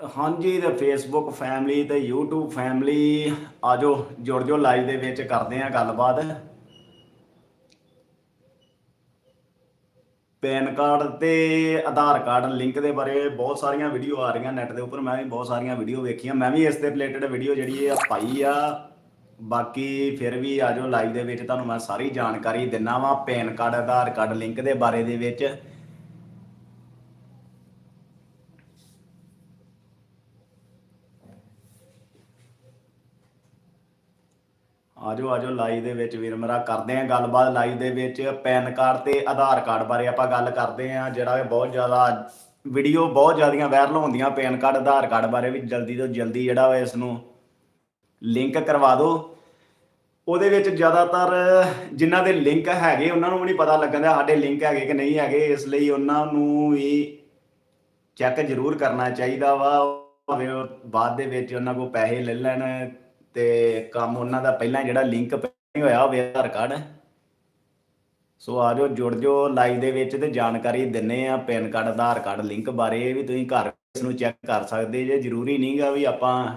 ਹਾਂਜੀ, ਤੇ Facebook family ਤੇ YouTube ਫੈਮਿਲੀ ਆਜੋ ਜੁੜ ਜੋ ਲਾਈਵ ਦੇ ਵਿੱਚ, ਕਰਦੇ ਆ ਗੱਲਬਾਤ। ਪੈਨ ਕਾਰਡ ਤੇ ਆਧਾਰ ਕਾਰਡ ਲਿੰਕ ਦੇ ਬਾਰੇ ਬਹੁਤ ਸਾਰੀਆਂ ਵੀਡੀਓ ਆ ਰਹੀਆਂ ਨੈਟ ਦੇ ਉੱਪਰ, ਮੈਂ ਵੀ ਬਹੁਤ ਸਾਰੀਆਂ ਵੀਡੀਓ ਵੇਖੀਆਂ। ਮੈਂ ਵੀ ਇਸ ਦੇ ਰਿਲੇਟਡ ਵੀਡੀਓ ਜਿਹੜੀ ਆ ਪਾਈ ਆ। ਬਾਕੀ ਫਿਰ ਵੀ ਆਜੋ ਲਾਈਵ ਦੇ ਵਿੱਚ, ਤੁਹਾਨੂੰ ਮੈਂ ਸਾਰੀ ਜਾਣਕਾਰੀ ਦਿੰਨਾ ਵਾਂ। PAN card Aadhaar card link ਦੇ ਬਾਰੇ ਦੇ ਵਿੱਚ। ਆਜੋ ਆਜੋ ਲਾਈਵ ਦੇ ਵਿੱਚ ਵੀਰ ਮੇਰਾ ਕਰਦੇ ਆ ਗੱਲਬਾਤ ਲਾਈਵ ਦੇ ਵਿੱਚ। ਪੈਨ ਕਾਰਡ ਤੇ ਆਧਾਰ ਕਾਰਡ ਬਾਰੇ ਆਪਾਂ ਗੱਲ ਕਰਦੇ ਆ। ਜਿਹੜਾ ਬਹੁਤ ਜ਼ਿਆਦਾ ਵੀਡੀਓ ਬਹੁਤ ਜ਼ਿਆਦੀਆਂ ਵਾਇਰਲ ਹੁੰਦੀਆਂ ਪੈਨ ਕਾਰਡ, ਆਧਾਰ ਕਾਰਡ ਬਾਰੇ ਵੀ ਜਲਦੀ ਤੋਂ ਜਲਦੀ ਜਿਹੜਾ ਵਾ ਇਸ ਨੂੰ ਲਿੰਕ ਕਰਵਾ ਦਿਓ ਉਹਦੇ ਵਿੱਚ ਜ਼ਿਆਦਾਤਰ ਜਿਨ੍ਹਾਂ ਦੇ ਲਿੰਕ ਹੈਗੇ, ਉਹਨਾਂ ਨੂੰ ਵੀ ਨਹੀਂ ਪਤਾ ਲੱਗਦਾ ਸਾਡੇ ਲਿੰਕ ਹੈਗੇ ਕਿ ਨਹੀਂ ਹੈਗੇ। ਇਸ ਲਈ ਉਹਨਾਂ ਨੂੰ ਵੀ ਚੈੱਕ ਜ਼ਰੂਰ ਕਰਨਾ ਚਾਹੀਦਾ ਵਾ। ਬਾਅਦ ਦੇ ਵਿੱਚ ਉਹਨਾਂ ਕੋਲ ਪੈਸੇ ਲੈ ਲੈਣ ਤੇ ਕੰਮ ਉਹਨਾਂ ਦਾ ਪਹਿਲਾਂ ਜਿਹੜਾ ਲਿੰਕ ਹੋਇਆ ਹੋਵੇ ਆਧਾਰ ਕਾਰਡ ਸੋ ਆ ਜਾਓ, ਜੁੜ ਜਾਓ ਲਾਈਵ ਦੇ ਵਿੱਚ ਤੇ ਜਾਣਕਾਰੀ ਦਿੰਨੇ ਆ, PAN card, Aadhaar card link ਬਾਰੇ ਵੀ ਤੁਸੀਂ ਘਰ ਇਸ ਨੂੰ ਚੈੱਕ ਕਰ ਸਕਦੇ ਜੇ, ਜ਼ਰੂਰੀ ਨਹੀਂਗਾ ਵੀ ਆਪਾਂ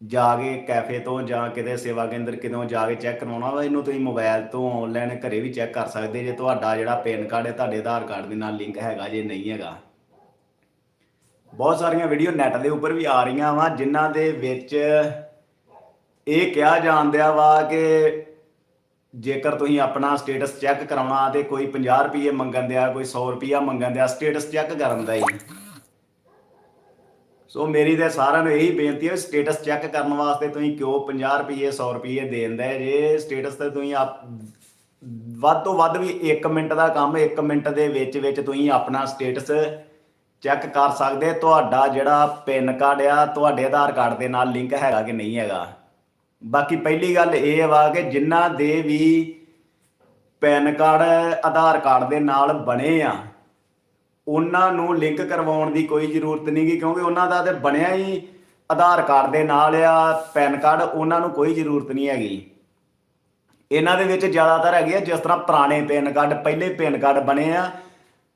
ਜਾ ਕੇ ਕੈਫੇ ਤੋਂ ਜਾਂ ਕਿਤੇ ਸੇਵਾ ਕੇਂਦਰ ਕਿਤੋਂ ਜਾ ਕੇ ਚੈੱਕ ਕਰਵਾਉਣਾ ਵਾ, ਇਹਨੂੰ ਤੁਸੀਂ ਮੋਬਾਈਲ ਤੋਂ ਆਨਲਾਈਨ ਘਰੇ ਵੀ ਚੈੱਕ ਕਰ ਸਕਦੇ ਜੇ, ਤੁਹਾਡਾ ਜਿਹੜਾ ਪੈਨ ਕਾਰਡ ਹੈ, ਤੁਹਾਡੇ ਆਧਾਰ ਕਾਰਡ ਦੇ ਨਾਲ ਲਿੰਕ ਹੈਗਾ ਜੇ ਨਹੀਂ ਹੈਗਾ। ਬਹੁਤ ਸਾਰੀਆਂ ਵੀਡੀਓ ਨੈਟ ਦੇ ਉੱਪਰ ਵੀ ਆ ਰਹੀਆਂ ਵਾ, ਜਿਨ੍ਹਾਂ ਦੇ ਵਿੱਚ ਇਹ ਕਿਹਾ ਜਾਂਦਿਆ ਵਾ ਕਿ ਜੇਕਰ ਤੁਸੀਂ ਆਪਣਾ ਸਟੇਟਸ ਚੈੱਕ ਕਰਾਉਣਾ ਤੇ ਕੋਈ 50 ਰੁਪਏ ਮੰਗਣ ਦਿਆ, ਕੋਈ 100 ਰੁਪਿਆ ਮੰਗਣ ਦਿਆ ਸਟੇਟਸ ਚੈੱਕ ਕਰਨ ਦਾ ਹੀ। ਸੋ ਮੇਰੀ ਤੇ ਸਾਰਿਆਂ ਨੂੰ ਇਹੀ ਬੇਨਤੀ ਹੈ ਸਟੇਟਸ ਚੈੱਕ ਕਰਨ ਵਾਸਤੇ ਤੁਸੀਂ ਕਿਉਂ 50 ਰੁਪਏ 100 ਰੁਪਏ ਦੇਂਦੇ ਜੇ ਸਟੇਟਸ ਤੇ ਤੁਸੀਂ ਆਪ ਵੱਧ ਤੋਂ ਵੱਧ ਵੀ 1 ਮਿੰਟ ਦਾ ਕੰਮ 1 ਮਿੰਟ ਦੇ ਵਿੱਚ ਵਿੱਚ ਤੁਸੀਂ ਆਪਣਾ ਸਟੇਟਸ ਚੈੱਕ ਕਰ ਸਕਦੇ ਤੁਹਾਡਾ ਜਿਹੜਾ ਪਿਨ ਕਾਰਡ ਆ, ਤੁਹਾਡੇ ਆਧਾਰ ਕਾਰਡ ਦੇ ਨਾਲ ਲਿੰਕ ਹੈਗਾ ਕਿ ਨਹੀਂ ਹੈਗਾ। ਬਾਕੀ ਪਹਿਲੀ ਗੱਲ ਇਹ ਵਾ ਕਿ ਜਿਨ੍ਹਾਂ ਦੇ ਵੀ ਪੈਨ ਕਾਰਡ ਆਧਾਰ ਕਾਰਡ ਦੇ ਨਾਲ ਬਣੇ ਆ, ਉਹਨਾਂ ਨੂੰ ਲਿੰਕ ਕਰਵਾਉਣ ਦੀ ਕੋਈ ਜ਼ਰੂਰਤ ਨਹੀਂ ਗੀ, ਕਿਉਂਕਿ ਉਹਨਾਂ ਦਾ ਤੇ ਬਣਿਆ ਹੀ ਆਧਾਰ ਕਾਰਡ ਦੇ ਨਾਲ ਆ ਪੈਨ ਕਾਰਡ ਉਹਨਾਂ ਨੂੰ ਕੋਈ ਜ਼ਰੂਰਤ ਨਹੀਂ ਹੈਗੀ। ਇਹਨਾਂ ਦੇ ਵਿੱਚ ਜ਼ਿਆਦਾਤਰ ਹੈਗੇ ਆ, ਜਿਸ ਤਰ੍ਹਾਂ ਪੁਰਾਣੇ ਪੈਨ ਕਾਰਡ ਪਹਿਲੇ ਪੈਨ ਕਾਰਡ ਬਣੇ ਆ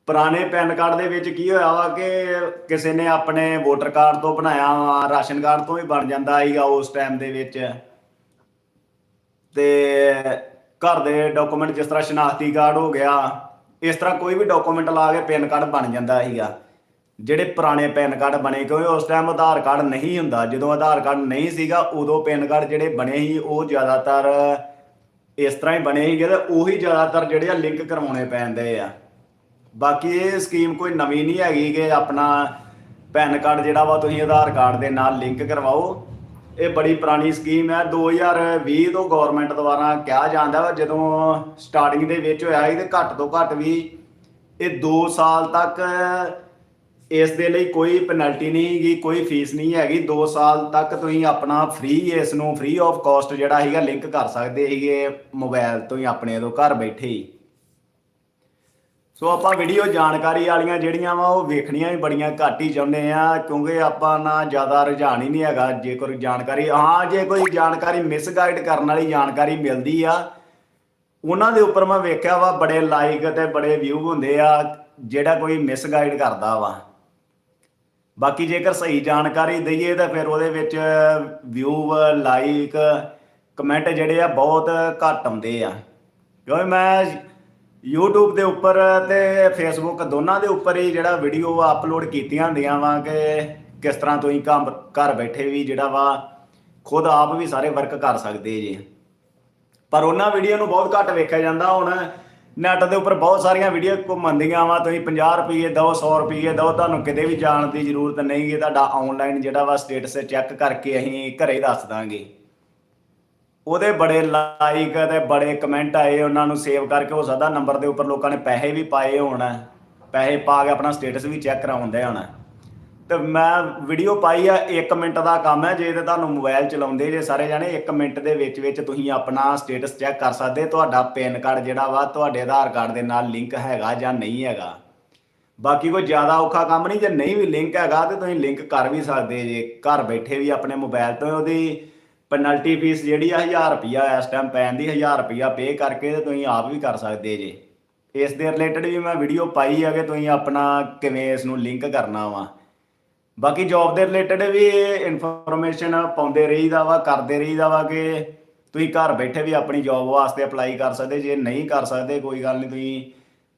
ਪੁਰਾਣੇ ਪੈਨ ਕਾਰਡ ਦੇ ਵਿੱਚ ਕੀ ਹੋਇਆ ਵਾ ਕਿ ਕਿਸੇ ਨੇ ਆਪਣੇ ਵੋਟਰ ਕਾਰਡ ਤੋਂ ਬਣਾਇਆ ਵਾ, ਰਾਸ਼ਨ ਕਾਰਡ ਤੋਂ ਵੀ ਬਣ ਜਾਂਦਾ ਸੀਗਾ ਉਸ ਟਾਈਮ ਦੇ ਵਿੱਚ। ਤੇ ਘਰ ਦੇ ਡਾਕੂਮੈਂਟ ਜਿਸ ਤਰ੍ਹਾਂ ਸ਼ਨਾਖਤੀ ਕਾਰਡ ਹੋ ਗਿਆ, ਇਸ ਤਰ੍ਹਾਂ ਕੋਈ ਵੀ ਡਾਕੂਮੈਂਟ ਲਾ ਕੇ ਪੈਨ ਕਾਰਡ ਬਣ ਜਾਂਦਾ ਸੀਗਾ। ਜਿਹੜੇ ਪੁਰਾਣੇ ਪੈਨ ਕਾਰਡ ਬਣੇ, ਕਿਉਂਕਿ ਉਸ ਟਾਈਮ ਆਧਾਰ ਕਾਰਡ ਨਹੀਂ ਹੁੰਦਾ। ਜਦੋਂ ਆਧਾਰ ਕਾਰਡ ਨਹੀਂ ਸੀਗਾ, ਉਦੋਂ ਪੈਨ ਕਾਰਡ ਜਿਹੜੇ ਬਣੇ ਸੀ, ਉਹ ਜ਼ਿਆਦਾਤਰ ਇਸ ਤਰ੍ਹਾਂ ਹੀ ਬਣੇ ਸੀਗੇ ਤੇ ਉਹੀ ਜ਼ਿਆਦਾਤਰ ਜਿਹੜੇ ਆ ਲਿੰਕ ਕਰਵਾਉਣੇ ਪੈਂਦੇ ਆ। ਬਾਕੀ ਇਹ ਸਕੀਮ ਕੋਈ ਨਵੀਂ ਨਹੀਂ ਹੈਗੀ ਕਿ ਆਪਣਾ ਪੈਨ ਕਾਰਡ ਜਿਹੜਾ ਵਾ ਤੁਸੀਂ ਆਧਾਰ ਕਾਰਡ ਦੇ ਨਾਲ ਲਿੰਕ ਕਰਵਾਓ। ਇਹ ਬੜੀ ਪੁਰਾਣੀ ਸਕੀਮ ਹੈ। 2020 ਤੋਂ ਗਵਰਨਮੈਂਟ ਦੁਆਰਾ ਕਿਹਾ ਜਾਂਦਾ ਵਾ, ਜਦੋਂ ਸਟਾਰਟਿੰਗ ਦੇ ਵਿੱਚ ਹੋਇਆ ਸੀ ਤੇ ਘੱਟ ਤੋਂ ਘੱਟ ਵੀ ਇਹ 2 ਸਾਲ ਤੱਕ ਇਸ ਦੇ ਲਈ ਕੋਈ ਪੈਨਲਟੀ ਨਹੀਂ ਹੈਗੀ, ਕੋਈ ਫੀਸ ਨਹੀਂ ਹੈਗੀ। 2 ਸਾਲ ਤੱਕ ਤੁਸੀਂ ਆਪਣਾ ਫ੍ਰੀ ਇਸ ਨੂੰ ਫ੍ਰੀ ਆਫ ਕਾਸਟ ਜਿਹੜਾ ਹੈਗਾ ਲਿੰਕ ਕਰ ਸਕਦੇ ਹੈਗੇ ਮੋਬਾਈਲ ਤੋਂ ਹੀ ਆਪਣੇ ਤੋਂ ਘਰ ਬੈਠੇ ਹੀ। ਸੋ ਆਪਾਂ ਵੀਡੀਓ ਜਾਣਕਾਰੀ ਵਾਲੀਆਂ ਜਿਹੜੀਆਂ ਵਾ ਉਹ ਵੇਖਣੀਆਂ ਵੀ ਬੜੀਆਂ ਘੱਟ ਹੀ ਚਾਹੁੰਦੇ ਆ, ਕਿਉਂਕਿ ਆਪਾਂ ਨਾ ਜ਼ਿਆਦਾ ਰੁਝਾਨ ਹੀ ਨਹੀਂ ਹੈਗਾ, ਜੇ ਕੋਈ ਜਾਣਕਾਰੀ, ਹਾਂ, ਜੇ ਕੋਈ ਜਾਣਕਾਰੀ ਮਿਸਗਾਈਡ ਕਰਨ ਵਾਲੀ ਜਾਣਕਾਰੀ ਮਿਲਦੀ ਆ, ਉਹਨਾਂ ਦੇ ਉੱਪਰ ਮੈਂ ਵੇਖਿਆ ਵਾ ਬੜੇ ਲਾਈਕ ਤੇ ਬੜੇ ਵਿਊ ਹੁੰਦੇ ਆ, ਜਿਹੜਾ ਕੋਈ ਮਿਸਗਾਈਡ ਕਰਦਾ ਵਾ। ਬਾਕੀ ਜੇਕਰ ਸਹੀ ਜਾਣਕਾਰੀ ਦਈਏ ਤਾਂ ਫਿਰ ਉਹਦੇ ਵਿੱਚ ਵਿਊ ਲਾਈਕ ਕਮੈਂਟ ਜਿਹੜੇ ਆ ਬਹੁਤ ਘੱਟ ਆਉਂਦੇ ਆ। ਕਿਉਂਕਿ ਮੈਂ YouTube ਦੇ ਉੱਪਰ ਤੇ Facebook ਦੋਨਾਂ ਦੇ ਉੱਪਰ ਹੀ ਜਿਹੜਾ ਵੀਡੀਓ ਅਪਲੋਡ ਕੀਤੀਆਂ ਹੁੰਦੀਆਂ ਵਾ ਕਿ ਕਿਸ ਤਰ੍ਹਾਂ ਤੁਸੀਂ ਕੰਮ ਘਰ ਬੈਠੇ ਵੀ ਜਿਹੜਾ ਵਾ ਖੁਦ ਆਪ ਵੀ ਸਾਰੇ ਵਰਕ ਕਰ ਸਕਦੇ ਜੀ। ਪਰ ਉਹਨਾਂ ਵੀਡੀਓ ਨੂੰ ਬਹੁਤ ਘੱਟ ਵੇਖਿਆ ਜਾਂਦਾ। ਹੁਣ ਨੈਟ ਦੇ ਉੱਪਰ ਬਹੁਤ ਸਾਰੀਆਂ ਵੀਡੀਓ ਘੁੰਮਣਦੀਆਂ ਵਾ। ਤੁਸੀਂ 50 ਰੁਪਏ ਦਿਓ 100 ਰੁਪਏ ਦਿਓ, ਤੁਹਾਨੂੰ ਕਿਤੇ ਵੀ ਜਾਣ ਦੀ ਜ਼ਰੂਰਤ ਨਹੀਂ। ਗੀ ਤੁਹਾਡਾ ਆਨਲਾਈਨ ਜਿਹੜਾ ਵਾ ਸਟੇਟਸ ਚੈੱਕ ਕਰਕੇ ਅਸੀਂ ਘਰੇ ਦੱਸ ਦਾਂਗੇ। ਉਹਦੇ ਬੜੇ ਲਾਈਕ ਤੇ ਬੜੇ ਕਮੈਂਟ ਆਏ, ਉਹਨਾਂ ਨੂੰ ਸੇਵ ਕਰਕੇ ਹੋ ਸਕਦਾ ਨੰਬਰ ਦੇ ਉੱਪਰ ਲੋਕਾਂ ਨੇ ਪੈਸੇ ਵੀ ਪਾਏ ਹੋਣ। ਪੈਸੇ ਪਾ ਕੇ ਆਪਣਾ ਸਟੇਟਸ ਵੀ ਚੈੱਕ ਕਰਾਉਂਦੇ ਹੋਣ ਤੇ ਮੈਂ ਵੀਡੀਓ ਪਾਈ ਆ 1 ਮਿੰਟ ਦਾ ਕੰਮ ਹੈ, ਜੇ ਤੇ ਤੁਹਾਨੂੰ ਮੋਬਾਈਲ ਚਲਾਉਂਦੇ ਜੇ ਸਾਰੇ ਜਾਣੇ 1 ਮਿੰਟ ਦੇ ਵਿੱਚ ਵਿੱਚ ਤੁਸੀਂ ਆਪਣਾ ਸਟੇਟਸ ਚੈੱਕ ਕਰ ਸਕਦੇ, ਤੁਹਾਡਾ ਪੈਨ ਕਾਰਡ ਜਿਹੜਾ ਵਾ, ਤੁਹਾਡੇ ਆਧਾਰ ਕਾਰਡ ਦੇ ਨਾਲ ਲਿੰਕ ਹੈਗਾ ਜਾਂ ਨਹੀਂ ਹੈਗਾ। ਬਾਕੀ ਕੋਈ ਜ਼ਿਆਦਾ ਔਖਾ ਕੰਮ ਨਹੀਂ, ਜੇ ਨਹੀਂ ਵੀ ਲਿੰਕ ਹੈਗਾ ਤੇ ਤੁਸੀਂ ਲਿੰਕ ਕਰ ਵੀ ਸਕਦੇ ਜੇ, ਘਰ ਬੈਠੇ ਵੀ ਆਪਣੇ ਮੋਬਾਈਲ ਤੋਂ ਉਹਦੀ ਪੈਨਲਟੀ ਫੀਸ ਜਿਹੜੀ ਆ 1000 ਰੁਪਿਆ ਇਸ ਟਾਈਮ ਪੈਣ ਦੀ 1000 ਰੁਪਿਆ ਪੇ ਕਰਕੇ ਤੇ ਤੁਸੀਂ ਆਪ ਵੀ ਕਰ ਸਕਦੇ ਜੇ। ਇਸ ਦੇ ਰਿਲੇਟਡ ਵੀ ਮੈਂ ਵੀਡੀਓ ਪਾਈ ਆ ਕਿ ਤੁਸੀਂ ਆਪਣਾ ਕਿਵੇਂ ਇਸ ਨੂੰ ਲਿੰਕ ਕਰਨਾ ਵਾ। ਬਾਕੀ ਜੌਬ ਦੇ ਰਿਲੇਟਡ ਵੀ ਇਨਫੋਰਮੇਸ਼ਨ ਪਾਉਂਦੇ ਰਹੀਦਾ ਵਾ, ਕਰਦੇ ਰਹੀਦਾ ਵਾ ਕਿ ਤੁਸੀਂ ਘਰ ਬੈਠੇ ਵੀ ਆਪਣੀ ਜੌਬ ਵਾਸਤੇ ਅਪਲਾਈ ਕਰ ਸਕਦੇ, ਜੇ ਨਹੀਂ ਕਰ ਸਕਦੇ ਕੋਈ ਗੱਲ ਨਹੀਂ, ਤੁਸੀਂ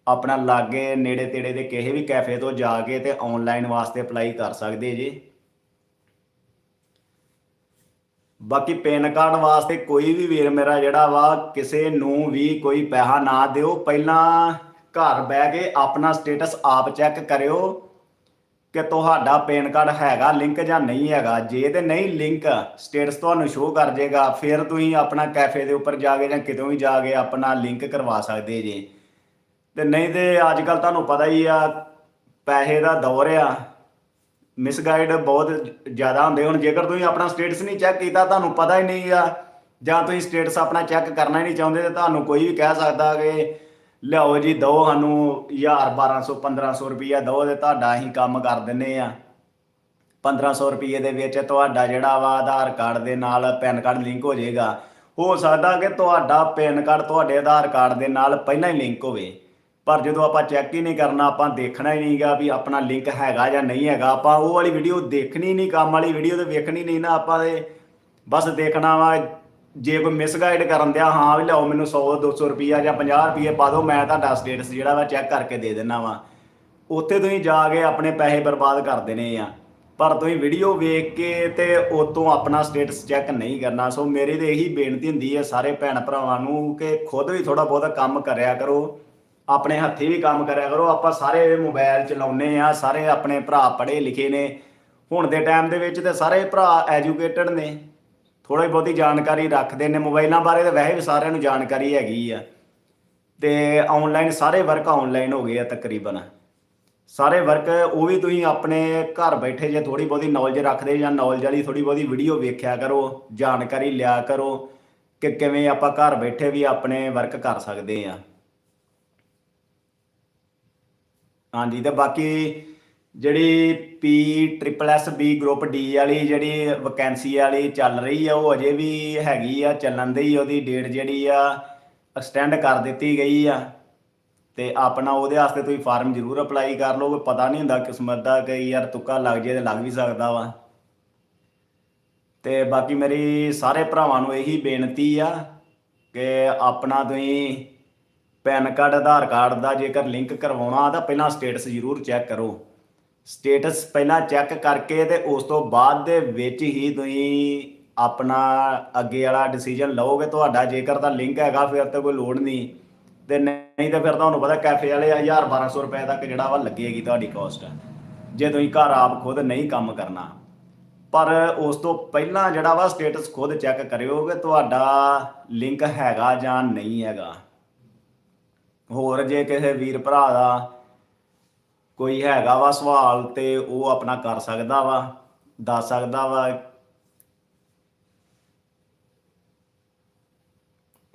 ਆਪਣਾ ਲਾਗੇ ਨੇੜੇ ਤੇੜੇ ਦੇ ਕਿਸੇ ਵੀ ਕੈਫੇ ਤੋਂ ਜਾ ਕੇ ਤੇ ਆਨਲਾਈਨ ਵਾਸਤੇ ਅਪਲਾਈ ਕਰ ਸਕਦੇ ਜੀ। ਬਾਕੀ ਪੈਨ ਕਾਰਡ ਵਾਸਤੇ ਕੋਈ ਵੀ ਵੀਰ ਮੇਰਾ ਜਿਹੜਾ ਵਾ, ਕਿਸੇ ਨੂੰ ਵੀ ਕੋਈ ਪੈਸਾ ਨਾ ਦਿਓ। ਪਹਿਲਾਂ ਘਰ ਬਹਿ ਕੇ ਆਪਣਾ ਸਟੇਟਸ ਆਪ ਚੈੱਕ ਕਰਿਓ ਕਿ ਤੁਹਾਡਾ ਪੈਨ ਕਾਰਡ ਹੈਗਾ ਲਿੰਕ ਜਾਂ ਨਹੀਂ ਹੈਗਾ। ਜੇ ਤੇ ਨਹੀਂ ਲਿੰਕ ਸਟੇਟਸ ਤੁਹਾਨੂੰ ਸ਼ੋਅ ਕਰ ਜੇਗਾ। ਫਿਰ ਤੁਸੀਂ ਆਪਣਾ ਕੈਫੇ ਦੇ ਉੱਪਰ ਜਾ ਕੇ ਜਾਂ ਕਿਤੋਂ ਵੀ ਜਾ ਕੇ ਆਪਣਾ ਲਿੰਕ ਕਰਵਾ ਸਕਦੇ ਜੇ। ਤੇ ਨਹੀਂ ਤੇ ਅੱਜ ਕੱਲ ਤੁਹਾਨੂੰ ਪਤਾ ਹੀ ਆ, ਪੈਸੇ ਦਾ ਦੌਰ ਆ। ਮਿਸਗਾਈਡ ਬਹੁਤ ਜ਼ਿਆਦਾ ਹੁੰਦੇ ਹੁਣ। ਜੇਕਰ ਤੁਸੀਂ ਆਪਣਾ ਸਟੇਟਸ ਨਹੀਂ ਚੈੱਕ ਕੀਤਾ, ਤੁਹਾਨੂੰ ਪਤਾ ਹੀ ਨਹੀਂ ਆ, ਜਾਂ ਤੁਸੀਂ ਸਟੇਟਸ ਆਪਣਾ ਚੈੱਕ ਕਰਨਾ ਹੀ ਨਹੀਂ ਚਾਹੁੰਦੇ, ਤੇ ਤੁਹਾਨੂੰ ਕੋਈ ਵੀ ਕਹਿ ਸਕਦਾ ਕਿ, ਲਿਆਓ ਜੀ, ਦੋ ਸਾਨੂੰ 1000 1200 1500 ਰੁਪਈਆ ਦੋ ਤੇ ਤੁਹਾਡਾ ਅਸੀਂ ਕੰਮ ਕਰ ਦਿੰਨੇ ਆ। 1500 ਰੁਪਏ ਦੇ ਵਿੱਚ ਤੁਹਾਡਾ ਜਿਹੜਾ ਵਾ ਆਧਾਰ ਕਾਰਡ ਦੇ ਨਾਲ ਪੈਨ ਕਾਰਡ ਲਿੰਕ ਹੋ ਜਾਏਗਾ। ਹੋ ਸਕਦਾ ਕਿ ਤੁਹਾਡਾ ਪੈਨ ਕਾਰਡ ਤੁਹਾਡੇ ਆਧਾਰ ਕਾਰਡ ਦੇ ਨਾਲ ਪਹਿਲਾਂ ਹੀ ਲਿੰਕ ਹੋਵੇ। ਪਰ ਜਦੋਂ ਆਪਾਂ ਚੈੱਕ ਹੀ ਨਹੀਂ ਕਰਨਾ, ਆਪਾਂ ਦੇਖਣਾ ਹੀ ਨਹੀਂਗਾ ਵੀ ਆਪਣਾ ਲਿੰਕ ਹੈਗਾ ਜਾਂ ਨਹੀਂ ਹੈਗਾ। ਆਪਾਂ ਉਹ ਵਾਲੀ ਵੀਡੀਓ ਦੇਖਣੀ ਨਹੀਂ, ਕੰਮ ਵਾਲੀ ਵੀਡੀਓ ਤੇ ਵੇਖਣੀ ਨਹੀਂ ਨਾ ਆਪਾਂ ਦੇ ਬਸ ਦੇਖਣਾ ਵਾ, ਜੇ ਕੋਈ ਮਿਸਗਾਈਡ ਕਰਨ ਦਿਆ, ਹਾਂ ਵੀ ਲਓ ਮੈਨੂੰ 100 200 ਰੁਪਈਆ ਜਾਂ 50 ਰੁਪਈਏ ਪਾ ਦਿਓ, ਮੈਂ ਤੁਹਾਡਾ ਸਟੇਟਸ ਜਿਹੜਾ ਵਾ ਚੈੱਕ ਕਰਕੇ ਦੇ ਦਿੰਦਾ ਵਾ। ਉੱਥੇ ਤੁਸੀਂ ਜਾ ਕੇ ਆਪਣੇ ਪੈਸੇ ਬਰਬਾਦ ਕਰ ਦੇਣੇ ਆ। ਪਰ ਤੁਸੀਂ ਵੀਡੀਓ ਵੇਖ ਕੇ ਤੇ ਉਤੋਂ ਆਪਣਾ ਸਟੇਟਸ ਚੈੱਕ ਨਹੀਂ ਕਰਨਾ। ਸੋ ਮੇਰੀ ਤੇ ਇਹੀ ਬੇਨਤੀ ਹੁੰਦੀ ਹੈ ਸਾਰੇ ਭੈਣ ਭਰਾਵਾਂ ਨੂੰ ਕਿ ਖੁਦ ਵੀ ਥੋੜਾ ਬਹੁਤਾ ਕੰਮ ਕਰਿਆ ਕਰੋ। ਆਪਣੇ ਹੱਥੀ ਵੀ ਕੰਮ ਕਰਿਆ ਕਰੋ। ਆਪਾਂ ਸਾਰੇ ਮੋਬਾਈਲ ਚਲਾਉਨੇ ਆ ਸਾਰੇ ਆਪਣੇ ਭਰਾ ਪੜ੍ਹੇ ਲਿਖੇ ਨੇ। ਹੁਣ ਦੇ ਟਾਈਮ ਦੇ ਵਿੱਚ ਤੇ ਸਾਰੇ ਭਰਾ ਐਜੂਕੇਟਡ ਨੇ। ਥੋੜੀ ਬਹੁਤੀ ਜਾਣਕਾਰੀ ਰੱਖਦੇ ਨੇ। ਮੋਬਾਈਲਾਂ ਬਾਰੇ ਤਾਂ ਵੈਸੇ ਵੀ ਸਾਰਿਆਂ ਨੂੰ ਜਾਣਕਾਰੀ ਹੈਗੀ ਆ। ਤੇ ਆਨਲਾਈਨ ਸਾਰੇ ਵਰਕ ਆਨਲਾਈਨ ਹੋ ਗਏ ਆ ਤਕਰੀਬਨ। ਸਾਰੇ ਵਰਕ ਉਹ ਵੀ ਤੁਸੀਂ ਆਪਣੇ ਘਰ ਬੈਠੇ ਜੇ ਥੋੜੀ ਬਹੁਤੀ ਨੌਲੇਜ ਰੱਖਦੇ ਜਾਂ ਨੌਲੇਜ ਵਾਲੀ ਥੋੜੀ ਬਹੁਤੀ ਵੀਡੀਓ ਵੇਖਿਆ ਕਰੋ, ਜਾਣਕਾਰੀ ਲਿਆ ਕਰੋ ਕਿ ਕਿਵੇਂ ਆਪਾਂ ਘਰ ਬੈਠੇ ਵੀ ਆਪਣੇ ਵਰਕ ਕਰ ਸਕਦੇ ਆ ਹਾਂਜੀ, ਤੇ ਬਾਕੀ ਜਿਹੜੀ P triple S B group D ਵਾਲੀ ਜਿਹੜੀ ਵੈਕੈਂਸੀ ਵਾਲੀ ਚੱਲ ਰਹੀ ਆ, ਉਹ ਅਜੇ ਵੀ ਹੈਗੀ ਆ, ਚੱਲਣ ਦੀ ਉਹਦੀ ਡੇਟ ਜਿਹੜੀ ਆ ਐਕਸਟੈਂਡ ਕਰ ਦਿੱਤੀ ਗਈ ਆ। ਤੇ ਆਪਣਾ ਉਹਦੇ ਵਾਸਤੇ ਤੁਸੀਂ ਫਾਰਮ ਜ਼ਰੂਰ ਅਪਲਾਈ ਕਰ ਲਓ, ਕੋਈ ਪਤਾ ਨਹੀਂ ਹੁੰਦਾ ਕਿਸਮਤ ਦਾ ਕਿ ਯਾਰ ਤੁੱਕਾ ਲੱਗ ਜੇ ਤੇ ਲੱਗ ਵੀ ਸਕਦਾ ਵਾ। ਤੇ ਬਾਕੀ ਮੇਰੀ ਸਾਰੇ ਭਰਾਵਾਂ ਨੂੰ ਇਹੀ ਬੇਨਤੀ ਆ ਕਿ ਆਪਣਾ ਤੁਸੀਂ ਪੈਨ ਕਾਰਡ, ਆਧਾਰ ਕਾਰਡ ਦਾ ਜੇਕਰ ਲਿੰਕ ਕਰਵਾਉਣਾ ਤਾਂ ਪਹਿਲਾਂ ਸਟੇਟਸ ਜ਼ਰੂਰ ਚੈੱਕ ਕਰੋ। ਸਟੇਟਸ ਪਹਿਲਾਂ ਚੈੱਕ ਕਰਕੇ ਤੇ ਉਸ ਤੋਂ ਬਾਅਦ ਦੇ ਵਿੱਚ ਹੀ ਤੁਸੀਂ ਆਪਣਾ ਅੱਗੇ ਵਾਲਾ ਡਿਸੀਜਨ ਲਓਗੇ। ਤੁਹਾਡਾ ਜੇਕਰ ਤਾਂ ਲਿੰਕ ਹੈਗਾ, ਫਿਰ ਤਾਂ ਕੋਈ ਲੋੜ ਨਹੀਂ। ਤੇ ਨਹੀਂ ਤਾਂ ਫਿਰ ਤੁਹਾਨੂੰ ਪਤਾ ਕੈਫੇ ਵਾਲੇ 1000 1200 ਰੁਪਏ ਤੱਕ ਜਿਹੜਾ ਵਾ ਲੱਗੇਗੀ ਤੁਹਾਡੀ ਕਾਸਟ ਜੇ ਤੁਸੀਂ ਘਰ ਆਪ ਖੁਦ ਨਹੀਂ ਕੰਮ ਕਰਨਾ। ਪਰ ਉਸ ਤੋਂ ਪਹਿਲਾਂ ਜਿਹੜਾ ਵਾ ਸਟੇਟਸ ਖੁਦ ਚੈੱਕ ਕਰਿਓ ਕਿ ਤੁਹਾਡਾ ਲਿੰਕ ਹੈਗਾ ਜਾਂ ਨਹੀਂ ਹੈਗਾ। ਹੋਰ ਜੇ ਕਿਸੇ ਵੀਰ ਭਰਾ ਦਾ ਕੋਈ ਹੈਗਾ ਵਾ ਸਵਾਲ ਤੇ ਉਹ ਆਪਣਾ ਕਰ ਸਕਦਾ ਵਾ, ਦੱਸ ਸਕਦਾ ਵਾ।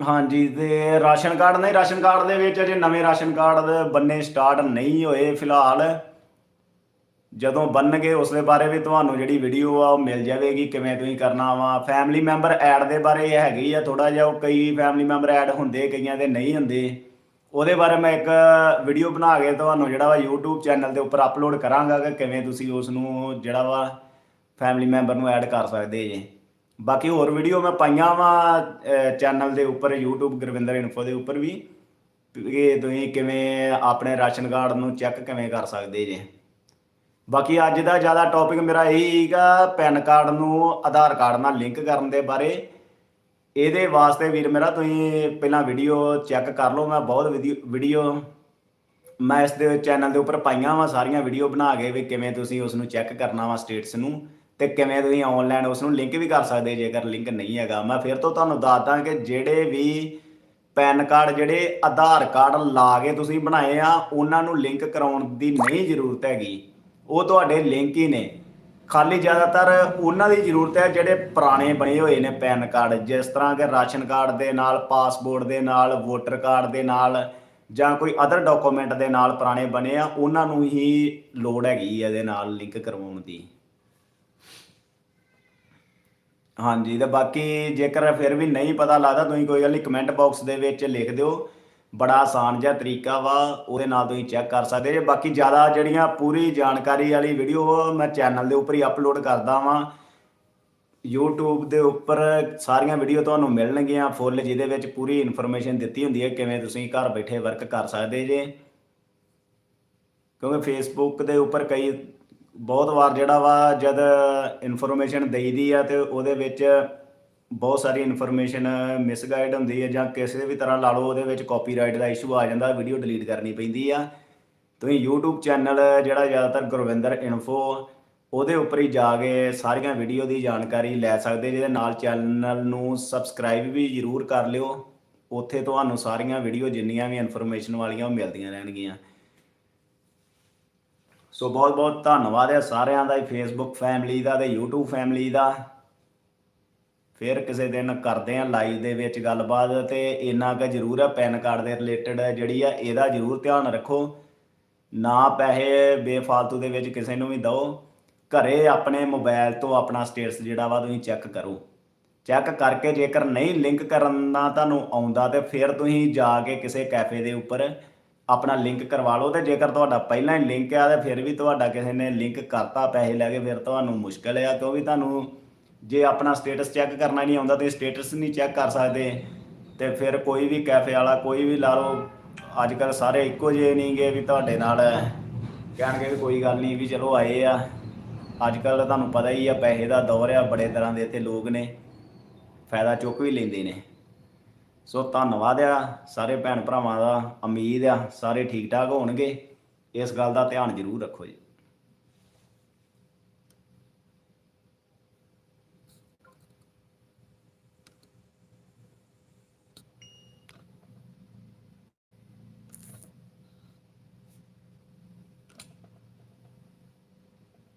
ਹਾਂਜੀ, ਤੇ ਰਾਸ਼ਨ ਕਾਰਡ ਨਹੀਂ, ਰਾਸ਼ਨ ਕਾਰਡ ਦੇ ਵਿੱਚ ਅਜੇ ਨਵੇਂ ਰਾਸ਼ਨ ਕਾਰਡ ਬੰਨੇ ਸਟਾਰਟ ਨਹੀਂ ਹੋਏ ਫਿਲਹਾਲ। ਜਦੋਂ ਬੰਨਗੇ ਉਸ ਦੇ ਬਾਰੇ ਵੀ ਤੁਹਾਨੂੰ ਜਿਹੜੀ ਵੀਡੀਓ ਆ ਉਹ ਮਿਲ ਜਾਵੇਗੀ, ਕਿਵੇਂ ਤੁਸੀਂ ਕਰਨਾ ਵਾ। ਫੈਮਿਲੀ ਮੈਂਬਰ ਐਡ ਦੇ ਬਾਰੇ ਇਹ ਹੈਗੀ ਆ ਥੋੜਾ ਜਿਹਾ, ਉਹ ਕਈ ਫੈਮਿਲੀ ਮੈਂਬਰ ਐਡ ਹੁੰਦੇ, ਕਈਆਂ ਦੇ ਨਹੀਂ ਹੁੰਦੇ। ਉਹਦੇ ਬਾਰੇ ਮੈਂ ਇੱਕ ਵੀਡੀਓ ਬਣਾ ਕੇ ਤੁਹਾਨੂੰ ਜਿਹੜਾ ਵਾ YouTube ਚੈਨਲ ਦੇ ਉੱਪਰ ਅਪਲੋਡ ਕਰਾਂਗਾ ਕਿ ਕਿਵੇਂ ਤੁਸੀਂ ਉਸ ਨੂੰ ਜਿਹੜਾ ਵਾ ਫੈਮਿਲੀ ਮੈਂਬਰ ਨੂੰ ਐਡ ਕਰ ਸਕਦੇ ਜੇ। ਬਾਕੀ ਹੋਰ ਵੀਡੀਓ ਮੈਂ ਪਾਈਆਂ ਵਾ ਚੈਨਲ ਦੇ ਉੱਪਰ, YouTube ਗੁਰਵਿੰਦਰ ਇਨਫੋ ਦੇ ਉੱਪਰ ਵੀ, ਕਿ ਤੁਸੀਂ ਕਿਵੇਂ ਆਪਣੇ ਰਾਸ਼ਨ ਕਾਰਡ ਨੂੰ ਚੈੱਕ ਕਿਵੇਂ ਕਰ ਸਕਦੇ ਜੇ। ਬਾਕੀ ਅੱਜ ਦਾ ਜ਼ਿਆਦਾ ਟੌਪਿਕ ਮੇਰਾ ਇਹੀ ਸੀਗਾ ਪੈਨ ਕਾਰਡ ਨੂੰ ਆਧਾਰ ਕਾਰਡ ਨਾਲ ਲਿੰਕ ਕਰਨ ਦੇ ਬਾਰੇ। ਇਹਦੇ ਵਾਸਤੇ ਵੀਰ ਮੇਰਾ ਤੁਸੀਂ ਪਹਿਲਾਂ ਵੀਡੀਓ ਚੈੱਕ ਕਰ ਲਓ, ਮੈਂ ਬਹੁਤ ਵੀਡੀਓ ਮੈਂ ਇਸ ਦੇ ਚੈਨਲ ਦੇ ਉੱਪਰ ਪਾਈਆਂ ਵਾ, ਸਾਰੀਆਂ ਵੀਡੀਓ ਬਣਾ ਕੇ ਵੀ ਕਿਵੇਂ ਤੁਸੀਂ ਉਸ ਨੂੰ ਚੈੱਕ ਕਰਨਾ ਵਾ ਸਟੇਟਸ ਨੂੰ ਤੇ ਕਿਵੇਂ ਤੁਸੀਂ ਆਨਲਾਈਨ ਉਸ ਨੂੰ ਲਿੰਕ ਵੀ ਕਰ ਸਕਦੇ, ਜੇਕਰ ਲਿੰਕ ਨਹੀਂ ਹੈਗਾ। ਮੈਂ ਫਿਰ ਤੋਂ ਤੁਹਾਨੂੰ ਦੱਸਦਾ ਕਿ ਜਿਹੜੇ ਵੀ ਪੈਨ ਕਾਰਡ ਜਿਹੜੇ ਆਧਾਰ ਕਾਰਡ ਲਾ ਕੇ ਤੁਸੀਂ ਬਣਾਏ ਆ, ਉਹਨਾਂ ਨੂੰ ਲਿੰਕ ਕਰਾਉਣ ਦੀ ਨਹੀਂ ਜ਼ਰੂਰਤ ਹੈਗੀ। ਉਹ ਤੁਹਾਡੇ ਲਿੰਕ ਹੀ ਨੇ। ਖਾਲੀ ਜ਼ਿਆਦਾਤਰ ਉਹਨਾਂ ਦੀ ਜ਼ਰੂਰਤ ਹੈ ਜਿਹੜੇ ਪੁਰਾਣੇ ਬਣੇ ਹੋਏ ਨੇ ਪੈਨ ਕਾਰਡ, ਜਿਸ ਤਰ੍ਹਾਂ ਕਿ ਰਾਸ਼ਨ ਕਾਰਡ ਦੇ ਨਾਲ, ਪਾਸਪੋਰਟ ਦੇ ਨਾਲ, ਵੋਟਰ ਕਾਰਡ ਦੇ ਨਾਲ ਜਾਂ ਕੋਈ ਅਦਰ ਡਾਕੂਮੈਂਟ ਦੇ ਨਾਲ ਪੁਰਾਣੇ ਬਣੇ ਆ, ਉਹਨਾਂ ਨੂੰ ਹੀ ਲੋੜ ਹੈਗੀ ਇਹਦੇ ਨਾਲ ਲਿੰਕ ਕਰਵਾਉਣ ਦੀ। ਹਾਂਜੀ, ਤੇ ਬਾਕੀ ਜੇਕਰ ਫਿਰ ਵੀ ਨਹੀਂ ਪਤਾ ਲੱਗਦਾ, ਤੁਸੀਂ ਕੋਈ ਗੱਲ ਨਹੀਂ ਕਮੈਂਟ ਬਾਕਸ ਦੇ ਵਿੱਚ ਲਿਖ ਦਿਓ। ਬੜਾ ਆਸਾਨ ਜਿਹਾ ਤਰੀਕਾ ਵਾ, ਉਹਦੇ ਨਾਲ ਤੁਸੀਂ ਚੈੱਕ ਕਰ ਸਕਦੇ ਜੇ। ਬਾਕੀ ਜ਼ਿਆਦਾ ਜਿਹੜੀਆਂ ਪੂਰੀ ਜਾਣਕਾਰੀ ਵਾਲੀ ਵੀਡੀਓ ਮੈਂ ਚੈਨਲ ਦੇ ਉੱਪਰ ਹੀ ਅਪਲੋਡ ਕਰਦਾ ਵਾਂ। YouTube ਦੇ ਉੱਪਰ ਸਾਰੀਆਂ ਵੀਡੀਓ ਤੁਹਾਨੂੰ ਮਿਲਣਗੀਆਂ ਫੁੱਲ ਜਿਹਦੇ ਵਿੱਚ ਪੂਰੀ ਇਨਫੋਰਮੇਸ਼ਨ ਦਿੱਤੀ ਹੁੰਦੀ ਹੈ, ਕਿਵੇਂ ਤੁਸੀਂ ਘਰ ਬੈਠੇ ਵਰਕ ਕਰ ਸਕਦੇ ਜੇ। ਕਿਉਂਕਿ ਫੇਸਬੁੱਕ ਦੇ ਉੱਪਰ ਕਈ, ਬਹੁਤ ਵਾਰ ਜਿਹੜਾ ਵਾ, ਜਦ ਇਨਫੋਰਮੇਸ਼ਨ ਦੇਈਦੀ ਆ ਤੇ ਉਹਦੇ ਵਿੱਚ ਬਹੁਤ ਸਾਰੀ ਇਨਫੋਰਮੇਸ਼ਨ ਮਿਸਗਾਈਡ ਹੁੰਦੀ ਹੈ ਜਾਂ ਕਿਸੇ ਵੀ ਤਰ੍ਹਾਂ ਲਾ ਲਓ ਉਹਦੇ ਵਿੱਚ ਕਾਪੀਰਾਈਟ ਦਾ ਇਸ਼ੂ ਆ ਜਾਂਦਾ ਵੀਡੀਓ ਡਿਲੀਟ ਕਰਨੀ ਪੈਂਦੀ ਆ। ਤੁਸੀਂ YouTube ਚੈਨਲ ਜਿਹੜਾ ਜ਼ਿਆਦਾਤਰ ਗੁਰਵਿੰਦਰ ਇਨਫੋ ਉਹਦੇ ਉੱਪਰ ਹੀ ਜਾ ਕੇ ਸਾਰੀਆਂ ਵੀਡੀਓ ਦੀ ਜਾਣਕਾਰੀ ਲੈ ਸਕਦੇ, ਜਿਹਦੇ ਨਾਲ ਚੈਨਲ ਨੂੰ ਸਬਸਕ੍ਰਾਈਬ ਵੀ ਜ਼ਰੂਰ ਕਰ ਲਿਓ। ਉੱਥੇ ਤੁਹਾਨੂੰ ਸਾਰੀਆਂ ਵੀਡੀਓ ਜਿੰਨੀਆਂ ਵੀ ਇਨਫੋਰਮੇਸ਼ਨ ਵਾਲੀਆਂ ਉਹ ਮਿਲਦੀਆਂ ਰਹਿਣਗੀਆਂ। ਸੋ ਬਹੁਤ ਬਹੁਤ ਧੰਨਵਾਦ ਹੈ ਸਾਰਿਆਂ ਦਾ ਫੇਸਬੁੱਕ ਫੈਮਿਲੀ ਦਾ ਤੇ YouTube ਫੈਮਿਲੀ ਦਾ। ਫਿਰ ਕਿਸੇ ਦਿਨ ਕਰਦੇ ਆ ਲਾਈਵ ਦੇ ਵਿੱਚ ਗੱਲਬਾਤ ਤੇ ਇੰਨਾ ਕੁ ਜ਼ਰੂਰ ਹੈ ਪੈਨ ਕਾਰਡ ਦੇ ਰਿਲੇਟਡ ਜਿਹੜੀ ਆ ਇਹਦਾ ਜ਼ਰੂਰ ਧਿਆਨ ਰੱਖੋ। ਨਾ ਪੈਸੇ ਬੇਫਾਲਤੂ ਦੇ ਵਿੱਚ ਕਿਸੇ ਨੂੰ ਵੀ ਦਿਓ। ਘਰੇ ਆਪਣੇ ਮੋਬਾਈਲ ਤੋਂ ਆਪਣਾ ਸਟੇਟਸ ਜਿਹੜਾ ਵਾ ਤੁਸੀਂ ਚੈੱਕ ਕਰੋ। ਚੈੱਕ ਕਰਕੇ ਜੇਕਰ ਨਹੀਂ ਲਿੰਕ ਕਰਨ ਦਾ ਤੁਹਾਨੂੰ ਆਉਂਦਾ ਤੇ ਫਿਰ ਤੁਸੀਂ ਜਾ ਕੇ ਕਿਸੇ ਕੈਫੇ ਦੇ ਉੱਪਰ ਆਪਣਾ ਲਿੰਕ ਕਰਵਾ ਲਓ ਤੇ ਜੇਕਰ ਤੁਹਾਡਾ ਪਹਿਲਾਂ ਹੀ ਲਿੰਕ ਆ ਤੇ ਫਿਰ ਵੀ ਤੁਹਾਡਾ ਕਿਸੇ ਨੇ ਲਿੰਕ ਕਰਤਾ ਪੈਸੇ ਲੈ ਕੇ, ਫਿਰ ਤੁਹਾਨੂੰ ਮੁਸ਼ਕਲ ਆ ਕਿਉਂਕਿ ਤੁਹਾਨੂੰ ਜੇ ਆਪਣਾ ਸਟੇਟਸ ਚੈੱਕ ਕਰਨਾ ਨਹੀਂ ਆਉਂਦਾ ਤੇ ਸਟੇਟਸ ਨਹੀਂ ਚੈੱਕ ਕਰ ਸਕਦੇ, ਤੇ ਫਿਰ ਕੋਈ ਵੀ ਕੈਫੇ ਵਾਲਾ, ਕੋਈ ਵੀ ਲਾ ਲਓ ਅੱਜ ਕੱਲ ਸਾਰੇ ਇੱਕੋ ਜਿਹੇ ਨਹੀਂਗੇ ਵੀ ਤੁਹਾਡੇ ਨਾਲ ਕਹਿਣਗੇ ਵੀ ਕੋਈ ਗੱਲ ਨਹੀਂ ਵੀ ਚਲੋ ਆਏ ਆ। ਅੱਜ ਕੱਲ ਤੁਹਾਨੂੰ ਪਤਾ ਹੀ ਆ, ਪੈਸੇ ਦਾ ਦੌਰ ਆ, ਬੜੇ ਤਰ੍ਹਾਂ ਦੇ ਇੱਥੇ ਲੋਕ ਨੇ। ਫਾਇਦਾ ਚੁੱਕ ਵੀ ਲੈਂਦੇ ਨੇ। ਸੋ ਧੰਨਵਾਦ ਆ, ਸਾਰੇ ਭੈਣ ਭਰਾਵਾਂ ਦਾ, ਉਮੀਦ ਆ, ਸਾਰੇ ਠੀਕ ਠਾਕ ਹੋਣਗੇ। ਇਸ ਗੱਲ ਦਾ ਧਿਆਨ ਜ਼ਰੂਰ ਰੱਖੋ ਜੀ।